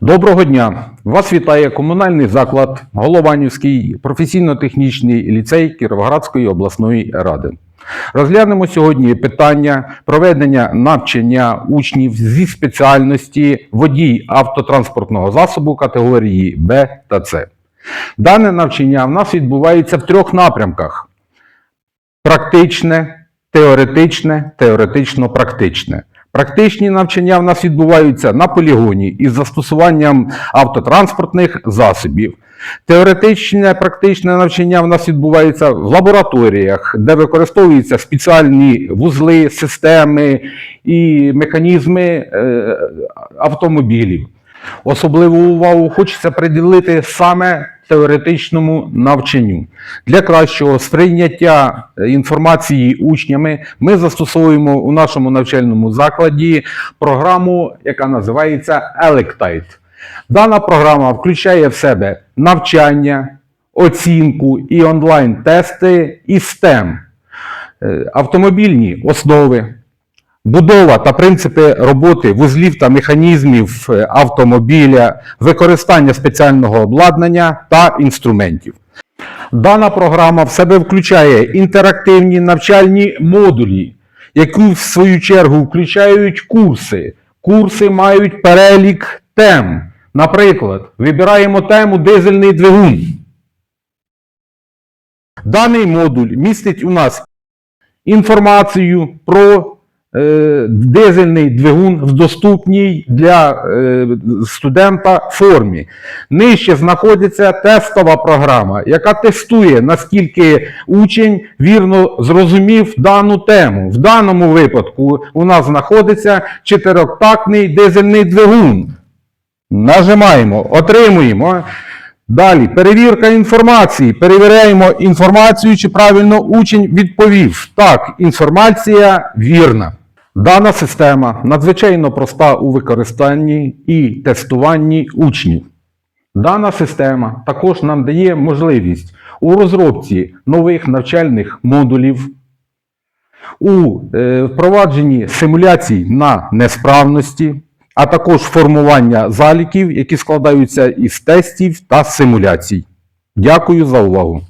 Доброго дня! Вас вітає комунальний заклад Голованівський професійно-технічний ліцей Кіровоградської обласної ради. Розглянемо сьогодні питання проведення навчання учнів зі спеціальності водій автотранспортного засобу категорії Б та С. Дане навчання в нас відбувається в трьох напрямках: практичне, теоретичне, теоретично-практичне. Практичні навчання в нас відбуваються на полігоні із застосуванням автотранспортних засобів. Теоретичне практичне навчання в нас відбувається в лабораторіях, де використовуються спеціальні вузли, системи і механізми е, автомобілів. Особливу увагу хочеться приділити саме теоретичному навчанню. Для кращого сприйняття е, інформації учнями ми застосовуємо у нашому навчальному закладі програму, яка називається Electite. Дана програма включає в себе навчання, оцінку і онлайн-тести і STEM, е, автомобільні основи, Будова та принципи роботи вузлів та механізмів е, автомобіля, використання спеціального обладнання та інструментів. Дана програма в себе включає інтерактивні навчальні модулі, які в свою чергу включають курси. Курси мають перелік тем. Наприклад, вибираємо тему дизельний двигун. Даний модуль містить у нас інформацію про дизельний двигун в доступній для е, студента формі. Нижче знаходиться тестова програма, яка тестує, наскільки учень вірно зрозумів дану тему. В даному випадку у нас знаходиться чотирьохтактний дизельний двигун. Нажимаємо, отримуємо. Далі, перевірка інформації. Перевіряємо інформацію, чи правильно учень відповів. Так, інформація вірна. Дана система надзвичайно проста у використанні і тестуванні учнів. Дана система також нам дає можливість у розробці нових навчальних модулів, у е, впровадженні симуляцій на несправності, а також формування заліків, які складаються із тестів та симуляцій. Дякую за увагу!